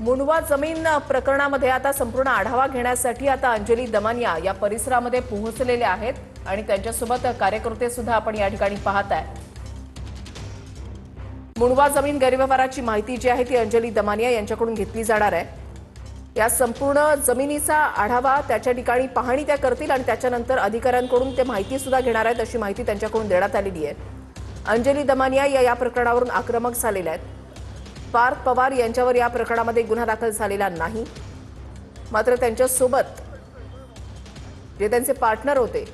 मुंडवा जमीन प्रकरणामध्ये आता संपूर्ण आढावा घेण्यासाठी आता अंजली दमानिया या परिसरामध्ये पोहोचलेले आहेत आणि त्यांच्यासोबत कार्यकर्ते सुद्धा आपण या ठिकाणी पाहत आहे मुंडवा जमीन गैरव्यवहाराची माहिती जी आहे ती अंजली दमानिया यांच्याकडून घेतली जाणार आहे. या संपूर्ण जमिनीचा आढावा त्याच्या ठिकाणी पाहणी त्या करतील आणि त्याच्यानंतर अधिकाऱ्यांकडून ते माहिती सुद्धा घेणार आहेत अशी माहिती त्यांच्याकडून देण्यात आलेली आहे. अंजली दमानिया या या प्रकरणावरून आक्रमक झालेल्या आहेत. पार्थ पवार यांच्यावर या प्रकरणामध्ये गुन्हा दाखल झालेला नाही. मात्र त्यांच्यासोबत जे त्यांचे पार्टनर होते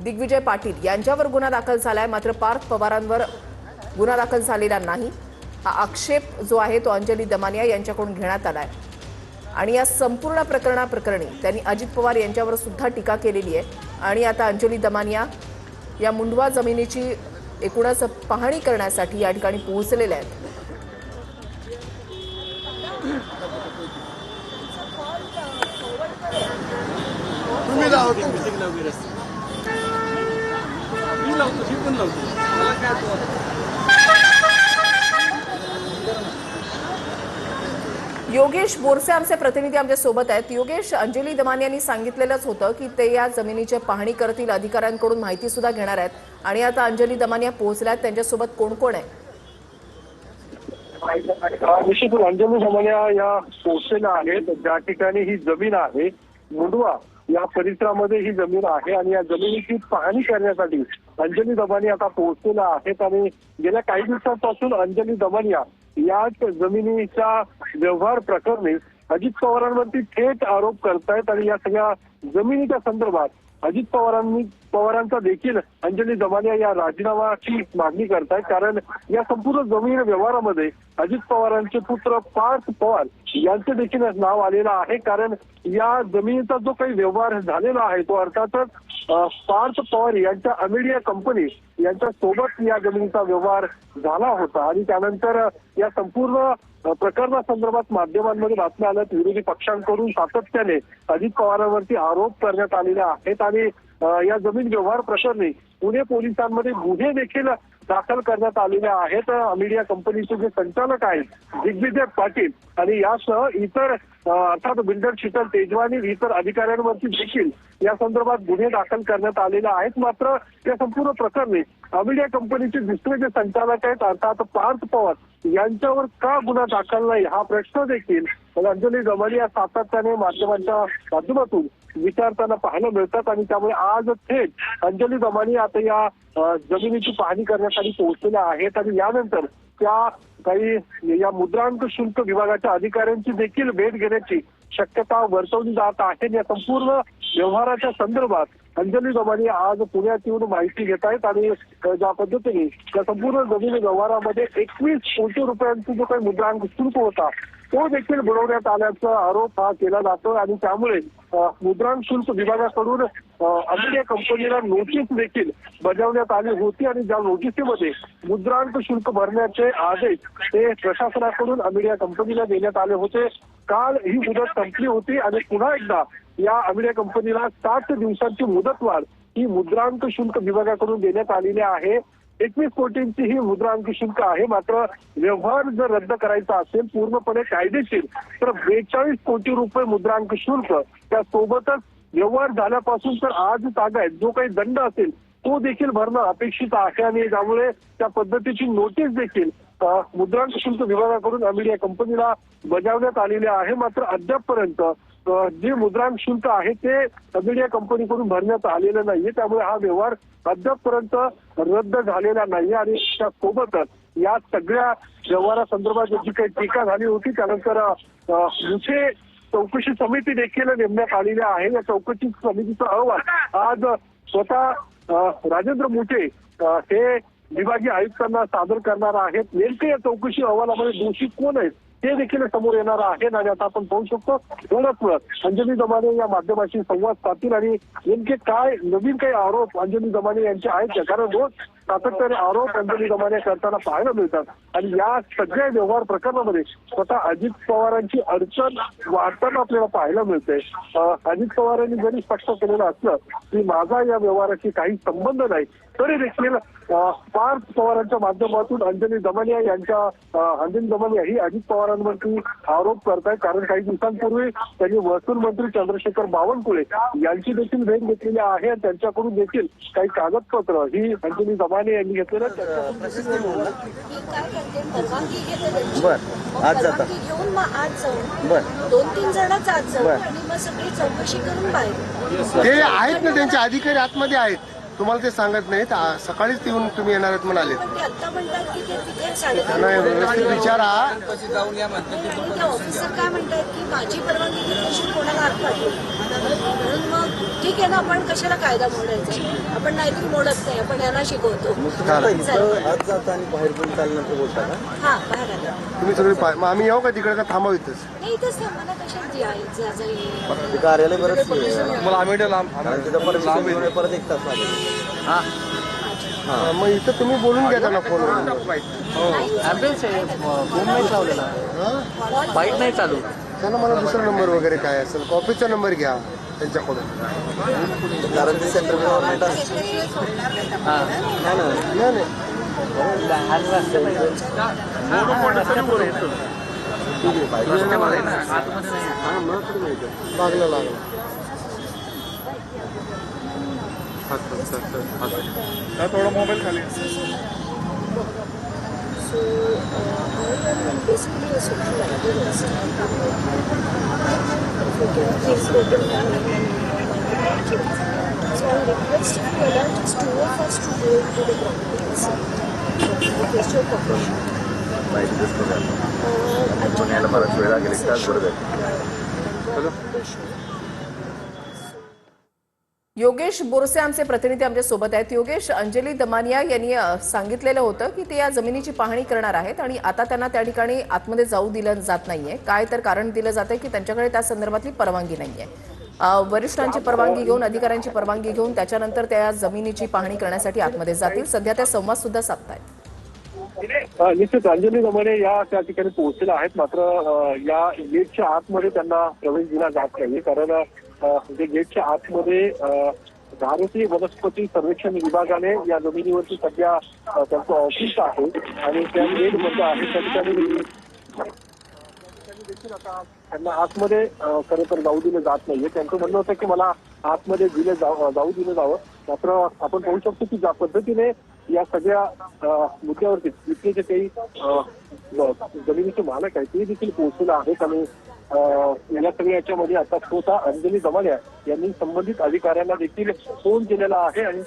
दिग्विजय पाटील यांच्यावर गुन्हा दाखल झालाय. मात्र पार्थ पवारांवर गुन्हा दाखल झालेला नाही. हा आक्षेप जो आहे तो अंजली दमानिया यांच्याकडून घेण्यात आलाय. आणि या संपूर्ण प्रकरणाप्रकरणी त्यांनी अजित पवार यांच्यावर सुद्धा टीका केलेली आहे. आणि आता अंजली दमानिया या मुंडवा जमिनीची एकूणच पाहणी करण्यासाठी या ठिकाणी पोहोचलेल्या आहेत. असते मी लावतो मी पण लावतो. मला काय तो योगेश बोरसे आमचे प्रतिनिधी आमच्यासोबत आहेत. योगेश अंजली दमानी यांनी सांगितलेलंच होतं की ते या जमिनीची पाहणी करतील अधिकाऱ्यांकडून माहिती सुद्धा घेणार आहेत. आणि आता अंजली दमानिया पोहोचल्या आहेत. त्यांच्यासोबत कोण कोण आहे? निश्चितच अंजली समन्या या पोहोचलेल्या आहेत. ज्या ठिकाणी ही जमीन आहे मुंडवा या परिसरामध्ये ही जमीन आहे आणि या जमिनीची पाहणी करण्यासाठी अंजली दबानी आता पोहोचलेल्या आहेत आणि गेल्या काही दिवसांपासून अंजली दबानिया याच जमिनीच्या व्यवहार प्रकरणी अजित पवारांवरती थेट आरोप करतायत आणि या सगळ्या जमिनीच्या संदर्भात अजित पवारांनी पवारांचा देखील अंजली दमानिया या राजीनामाची मागणी करतायत. कारण या संपूर्ण जमीन व्यवहारामध्ये अजित पवारांचे पुत्र पार्थ पवार यांचे देखील नाव आलेलं आहे. कारण या जमिनीचा जो काही व्यवहार झालेला आहे तो अर्थातच पार्थ पवार यांच्या अमेडिया कंपनी यांच्या सोबत या जमिनीचा व्यवहार झाला होता. आणि त्यानंतर या संपूर्ण प्रकरणासंदर्भात माध्यमांमध्ये बातम्या आल्यात. विरोधी पक्षांकडून सातत्याने अजित पवारांवरती आरोप करण्यात आलेले आहेत. आणि या जमीन व्यवहार प्रकरणी पुणे पोलिसांमध्ये गुन्हे देखील दाखल करण्यात आलेले आहेत. मीडिया कंपनीचे जे संचालक आहेत दिग्विजय पाटील आणि यासह इतर अर्थात बिल्डर शीतल तेजवानी इतर अधिकाऱ्यांवरती देखील या संदर्भात गुन्हे दाखल करण्यात आलेले आहेत. मात्र या संपूर्ण प्रकरणी अमिडिया कंपनीचे दुसरे जे संचालक आहेत अर्थात पार्थ पवार यांच्यावर का गुन्हा दाखल नाही? हा प्रश्न देखील अंजली गमानी या सातत्याने माध्यमांच्या माध्यमातून विचारताना पाहायला मिळतात आणि त्यामुळे आज थेट अंजली दमानी आता या जमिनीची पाहणी करण्यासाठी पोहोचलेल्या आहेत आणि यानंतर त्या काही या मुद्रांक शुल्क विभागाच्या अधिकाऱ्यांची देखील भेट घेण्याची शक्यता वर्तवली जात आहे. या संपूर्ण व्यवहाराच्या संदर्भात अंजली दमानी आज पुण्यात येऊन माहिती घेत आहेत आणि ज्या पद्धतीने या संपूर्ण जमीन व्यवहारामध्ये एकवीस कोटी रुपयांचा जो काही मुद्रांक शुल्क होता तो देखील बुडवण्यात आल्याचा आरोप हा केला जातो आणि त्यामुळे मुद्रांक शुल्क विभागाकडून अमेरिका कंपनीला नोटीस देखील बजावण्यात आली होती आणि ज्या नोटीसीमध्ये मुद्रांक शुल्क भरण्याचे आदेश ते प्रशासनाकडून अमिडिया कंपनीला देण्यात आले होते. काल ही मुदत संपली होती आणि पुन्हा एकदा या अमिडिया कंपनीला सात दिवसांची मुदतवाढ ही मुद्रांक शुल्क विभागाकडून देण्यात आलेली आहे. एकवीस कोटींची ही मुद्रांक शुल्क आहे. मात्र व्यवहार जर रद्द करायचा असेल पूर्णपणे कायदेशीर तर बेचाळीस कोटी रुपये मुद्रांक शुल्क त्यासोबतच व्यवहार झाल्यापासून तर आज तागायत जो काही दंड असेल तो देखील भरणं अपेक्षित आहे. आणि त्यामुळे त्या पद्धतीची नोटीस देखील मुद्रांक शुल्क विभागाकडून अमिडिया कंपनीला बजावण्यात आलेली आहे. मात्र अद्यापपर्यंत जे मुद्रांक शुल्क आहे ते अमेरिका कंपनीकडून भरण्यात आलेलं नाहीये. त्यामुळे हा व्यवहार अद्यापपर्यंत रद्द झालेला नाहीये आणि त्यासोबतच या सगळ्या व्यवहारासंदर्भात जी काही टीका झाली होती त्यानंतर दुसरे चौकशी समिती देखील नेमण्यात आलेली आहे. या चौकशी समितीचा अहवाल आज स्वतः राजेंद्र मुठे हे विभागीय आयुक्तांना सादर करणार आहेत. नेमके या चौकशी अहवालामध्ये दोषी कोण आहेत? ते देखील समोर येणार आहेत आणि आता आपण पाहू शकतो थोडंच वेळ अंजली दमाने या माध्यमाशी संवाद साधतील आणि नेमके काय नवीन काही आरोप अंजली दमाने यांचे आहेत? कारण रोज सातत्याने आरोप अंजली दमाने करताना पाहायला मिळतात. आणि या सगळ्या व्यवहार प्रकरणामध्ये स्वतः अजित पवारांची अडचण वाढताना आपल्याला पाहायला मिळते. अजित पवारांनी जरी स्पष्ट केलेलं असलं की माझा या व्यवहाराशी काही संबंध नाही. तरी देखील पार्थ पवारांच्या माध्यमातून अंजली दमनिया यांच्या अंजली दमनिया ही अजित पवारांवरती आरोप करतायत. कारण काही दिवसांपूर्वी त्यांनी महसूल मंत्री चंद्रशेखर बावनकुळे यांची देखील भेट घेतलेली आहे. आणि त्यांच्याकडून देखील काही कागदपत्र ही अंजली दमाने यांनी घेतलेलं हे परवानगी. बर. आज जाता. परवानगी घेऊन मग आज जाऊ बर. दोन तीन जणच आज जाऊ बर. आणि मग सगळी चौकशी करून बाहेर ते आहेत ना त्यांचे अधिकारी आतमध्ये आहेत तुम्हाला ते सांगत नाहीत आ- सकाळीच येऊन तुम्ही येणार आहेत म्हणाले पण ते आता म्हणतात की ते तिथे साडेतीन त्यांना व्यवस्थित विचारा ऑफिसर काय म्हणतात की माझी परवानगी घेतल्याशिवाय कोणाला आत पाठवू म्हणून मग ठीक आहे ना आपण कशाला कायदा मोडायचा? आपण नाहीतरी मोडत नाही आपण यांना शिकवतो. आज जाता आणि बाहेर पण चालल्यानंतर बोलता का? हा बाहेर आला तुम्ही सगळे मग आम्ही येऊ का तिकडे का थांबाव इथंच? नाही इथेच थांबा ना कशात जायचं जाईल ते कार्यालय बरंच कारण तिथं परमिशन घेऊन परत एक तास लागेल. हा, मग इथं तुम्ही बोलून घ्या त्यांना फोनवर ॲम्ब्युलन्स आहे. फोन नाही चालवला. बाईक नाही. चालू त्यांना मला दुसरा नंबर वगैरे काय असेल कॉपीचा नंबर घ्या. त्यांच्याकडून कारण ते सेंट्रल गव्हर्नमेंट असतं. हां. नाही ना. नाही नाही. लागलं लागलं So, uh, I am basically a social activist. Caseload done in many kids. So I request if you allow just two of us to go into the properties and request your cooperation. Right, this program. Uh, I don't know. I'm going to go to the Yogesh Borse आमचे प्रतिनिधी आमच्यासोबत आहेत. योगेश अंजली दमानिया यांनी सांगितलेलं होतं की ते या जमिनीची पाहणी करणार आहेत आणि आता त्यांना त्या ठिकाणी आतमध्ये जाऊ दिलं जात नाहीये. काय तर कारण दिलं जातंय की त्यांच्याकडे त्या संदर्भातली परवानगी नाहीये. वरिष्ठांची परवानगी घेऊन अधिकाऱ्यांची परवानगी घेऊन त्याच्यानंतर त्या जमिनीची पाहणी करण्यासाठी आतमध्ये जातील. सध्या त्या संवाद सुद्धा साधतायत. निश्चित अंजली दमाने या त्या ठिकाणी पोहोचलेल्या आहेत. मात्र या गेटच्या आतमध्ये त्यांना प्रवेश दिला जात नाही कारण म्हणजे गेटच्या आतमध्ये भारतीय वनस्पती सर्वेक्षण विभागाने या जमिनीवरती सध्या त्यांचं ऑफिस आहे आणि त्या गेटमध्ये म्हणजे आहे त्या ठिकाणी देखील आता त्यांना आतमध्ये खरं तर जाऊ दिलं जात नाहीये. त्यांचं म्हणणं होतं की मला आतमध्ये दिले जाऊ जाऊ दिलं जावं. मात्र आपण पाहू शकतो की ज्या पद्धतीने या सगळ्या मुद्द्यावरती जे काही जमिनीचे मालक आहेत ते देखील पोहोचलेले आहेत आणि अ, या सगळ्या याच्यामध्ये आता स्वतः अंजली दमाल्या यांनी संबंधित अधिकाऱ्यांना देखील फोन केलेला आहे आणि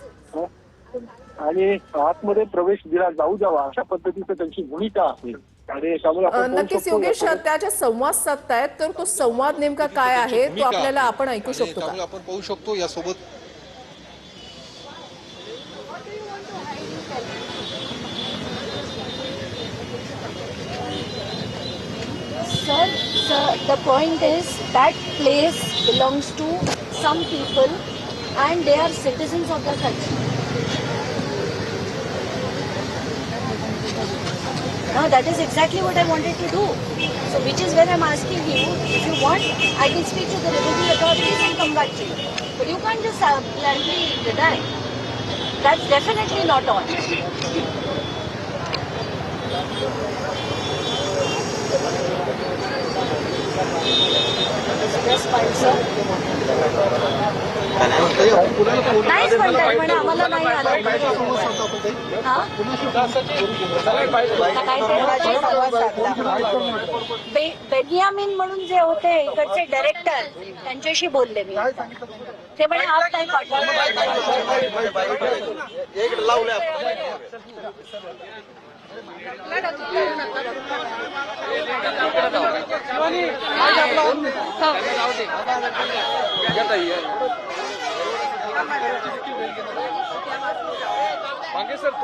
आणि आतमध्ये प्रवेश दिला जाऊ द्यावा अशा पद्धतीचं त्यांची भूमिका आहे. नक्कीच योगेश या त्या ज्या संवाद साधतायत तर तो संवाद नेमका काय आहे तो आपल्याला आपण ऐकू शकतो आपण पाहू शकतो यासोबत point is that place belongs to some people and they are citizens of the country. Now that is exactly what I wanted to do. So which is where I'm asking you, if you want, I can speak to the revenue authorities and come back to you. But you can't just bluntly deny. That's definitely not on. Yes, fine, sir. नाहीच म्हणतात म्हणे आम्हाला नाही आलं हा? बे- Benjamin म्हणून जे होते इकडचे डायरेक्टर त्यांच्याशी बोलले मी ते म्हणे आप नाही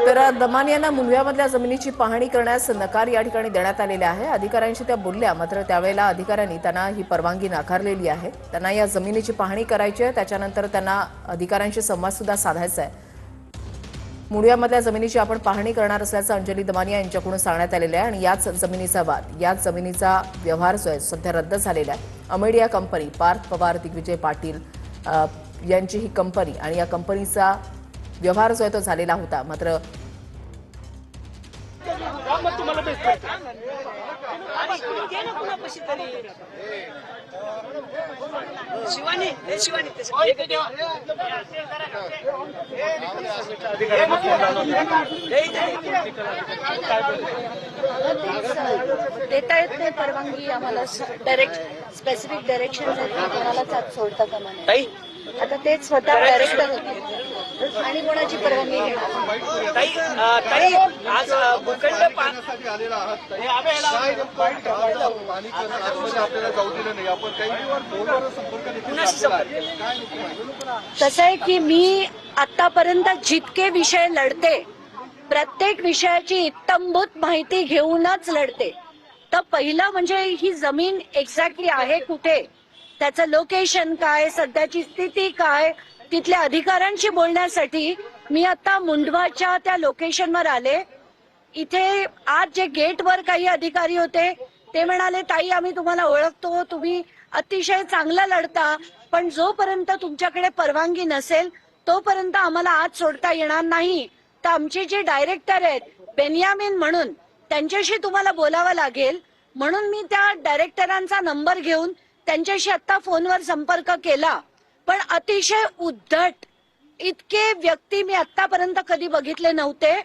तर दमान यांना मुंडव्यामधल्या जमिनीची पाहणी करण्यास नकार या ठिकाणी देण्यात आलेला आहे. अधिकाऱ्यांशी त्या बोलल्या मात्र त्यावेळेला अधिकाऱ्यांनी त्यांना ही परवानगी नाकारलेली आहे. त्यांना या जमिनीची पाहणी करायची आहे. त्याच्यानंतर त्यांना अधिकाऱ्यांशी संवाद सुद्धा साधायचा आहे. मुंडियामधल्या जमिनीची आपण पाहणी करणार असल्याचं अंजली दमानिया यांच्याकडून सांगण्यात आलेलं आहे आणि याच जमिनीचा वाद याच जमिनीचा व्यवहार जो आहे सध्या रद्द झालेला आहे अमेडिया कंपनी पार्थ पवार दिग्विजय पाटील यांची ही कंपनी आणि या कंपनीचा व्यवहार जो आहे तो झालेला होता मात्र शिवानी शिवानी देता येत नाही परवानगी आम्हाला. डायरेक्ट स्पेसिफिक डायरेक्शन कोणालाच आज सोडता कामा नये. आता तेच स्वतः डायरेक्टर होते. आणि कोणाची परवानगी घेणार? ताई अ, ताई आज भूखंड पा- कुणाशी संपर्क कसं आहे की मी आतापर्यंत जितके विषय लढते प्रत्येक विषयाची इत्तंभूत माहिती घेऊनच लढते. तर पहिलं म्हणजे ही जमीन एक्झॅक्टली आहे कुठे? त्याचं लोकेशन काय? सध्याची स्थिती काय? तिथल्या अधिकाऱ्यांशी बोलण्यासाठी मी आता मुंडवाच्या त्या लोकेशनवर आले. इथे आज जे गेटवर काही अधिकारी होते ते म्हणाले ताई आम्ही तुम्हाला ओळखतो तुम्ही अतिशय चांगला लढता पण जोपर्यंत तुमच्याकडे परवानगी नसेल तोपर्यंत आम्हाला आज सोडता येणार नाही. तर आमचे जे डायरेक्टर आहेत बेनियामिन म्हणून त्यांच्याशी तुम्हाला बोलावं लागेल. म्हणून मी त्या डायरेक्टरांचा नंबर घेऊन त्यांच्याशी आता फोनवर संपर्क केला. पण अतिशय उद्धट इतके व्यक्ती मी आतापर्यंत कधी बघितले नव्हते.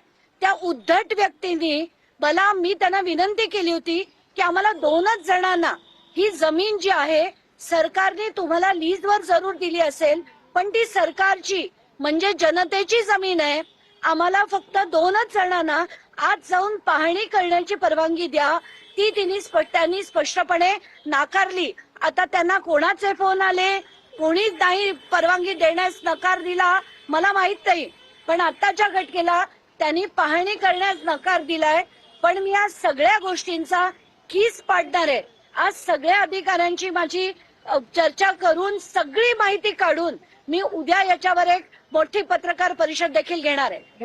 त्या उद्धट व्यक्तींनी मला मी त्यांना विनंती केली होती की आम्हाला दोनच जणांना ही जमीन जी आहे सरकारने तुम्हाला लीजवर जरूर दिली असेल पण ती सरकारची म्हणजे जनतेची जमीन आहे. आम्हाला फक्त दोनच जणांना आज जाऊन पाहणी करण्याची परवानगी द्या. ती तिने स्प- त्यांनी स्पष्टपणे नाकारली. आता त्यांना कोणाचे फोन आले? कोणीच नाही परवानगी देण्यास नकार दिला. मला माहीत नाही. पण आताच्या घटकेला त्यांनी पाहणी करण्यास नकार दिलाय. पण मी या सगळ्या गोष्टींचा कीच पाडणार आहे. आज सगळ्या अधिकाऱ्यांची माझी चर्चा करून सगळी माहिती काढून मी उद्या याच्यावर एक मोठी पत्रकार परिषद देखील घेणार आहे.